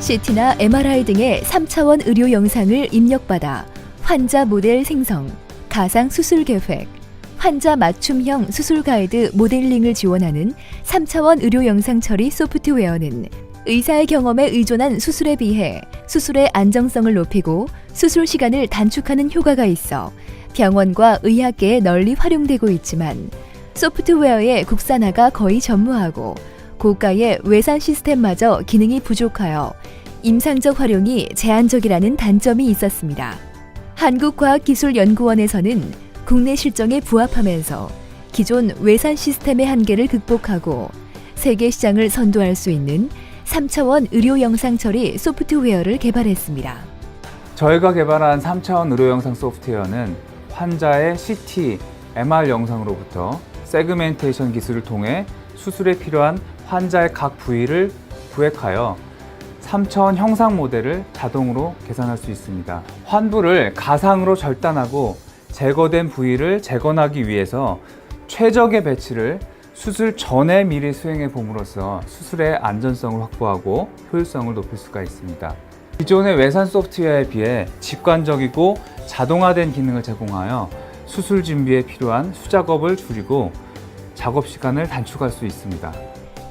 CT나 MRI 등의 3차원 의료 영상을 입력받아 환자 모델 생성, 가상 수술 계획, 환자 맞춤형 수술 가이드 모델링을 지원하는 3차원 의료 영상 처리 소프트웨어는 의사의 경험에 의존한 수술에 비해 수술의 안정성을 높이고 수술 시간을 단축하는 효과가 있어 병원과 의학계에 널리 활용되고 있지만 소프트웨어의 국산화가 거의 전무하고 고가의 외산 시스템마저 기능이 부족하여 임상적 활용이 제한적이라는 단점이 있었습니다. 한국과학기술연구원에서는 국내 실정에 부합하면서 기존 외산 시스템의 한계를 극복하고 세계 시장을 선도할 수 있는 3차원 의료 영상 처리 소프트웨어를 개발했습니다. 저희가 개발한 3차원 의료 영상 소프트웨어는 환자의 CT, MR 영상으로부터 세그멘테이션 기술을 통해 수술에 필요한 환자의 각 부위를 구획하여 3차원 형상 모델을 자동으로 계산할 수 있습니다. 환부를 가상으로 절단하고 제거된 부위를 재건하기 위해서 최적의 배치를 수술 전에 미리 수행해 봄으로써 수술의 안전성을 확보하고 효율성을 높일 수가 있습니다. 기존의 외산 소프트웨어에 비해 직관적이고 자동화된 기능을 제공하여 수술 준비에 필요한 수작업을 줄이고 작업 시간을 단축할 수 있습니다.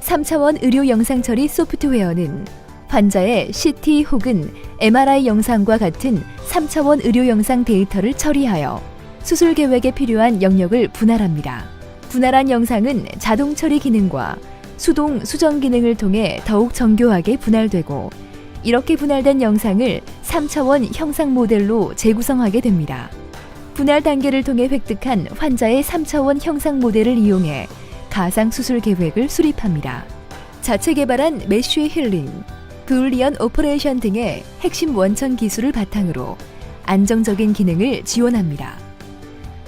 3차원 의료 영상 처리 소프트웨어는 환자의 CT 혹은 MRI 영상과 같은 3차원 의료 영상 데이터를 처리하여 수술 계획에 필요한 영역을 분할합니다. 분할한 영상은 자동 처리 기능과 수동 수정 기능을 통해 더욱 정교하게 분할되고 이렇게 분할된 영상을 3차원 형상 모델로 재구성하게 됩니다. 분할 단계를 통해 획득한 환자의 3차원 형상 모델을 이용해 가상 수술 계획을 수립합니다. 자체 개발한 메쉬 힐링, 브울리언 오퍼레이션 등의 핵심 원천 기술을 바탕으로 안정적인 기능을 지원합니다.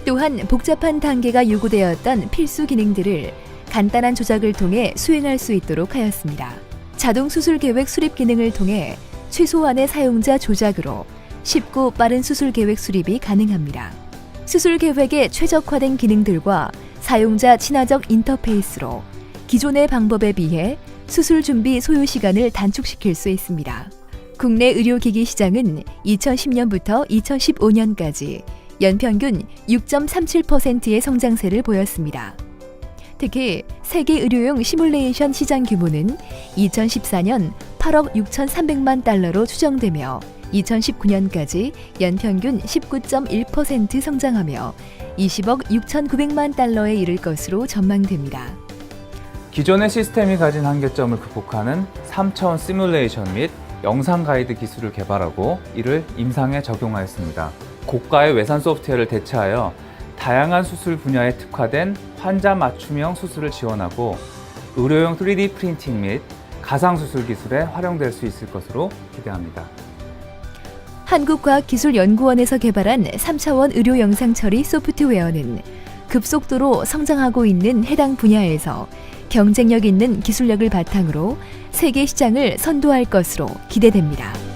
또한 복잡한 단계가 요구되었던 필수 기능들을 간단한 조작을 통해 수행할 수 있도록 하였습니다. 자동 수술 계획 수립 기능을 통해 최소한의 사용자 조작으로 쉽고 빠른 수술 계획 수립이 가능합니다. 수술 계획에 최적화된 기능들과 사용자 친화적 인터페이스로 기존의 방법에 비해 수술 준비 소요 시간을 단축시킬 수 있습니다. 국내 의료기기 시장은 2010년부터 2015년까지 연평균 6.37%의 성장세를 보였습니다. 특히 세계 의료용 시뮬레이션 시장 규모는 2014년 8억 6,300만 달러로 추정되며 2019년까지 연평균 19.1% 성장하며 20억 6,900만 달러에 이를 것으로 전망됩니다. 기존의 시스템이 가진 한계점을 극복하는 3차원 시뮬레이션 및 영상 가이드 기술을 개발하고 이를 임상에 적용하였습니다. 고가의 외산 소프트웨어를 대체하여 다양한 수술 분야에 특화된 환자 맞춤형 수술을 지원하고 의료용 3D 프린팅 및 가상 수술 기술에 활용될 수 있을 것으로 기대합니다. 한국과학기술연구원에서 개발한 3차원 의료 영상 처리 소프트웨어는 급속도로 성장하고 있는 해당 분야에서 경쟁력 있는 기술력을 바탕으로 세계 시장을 선도할 것으로 기대됩니다.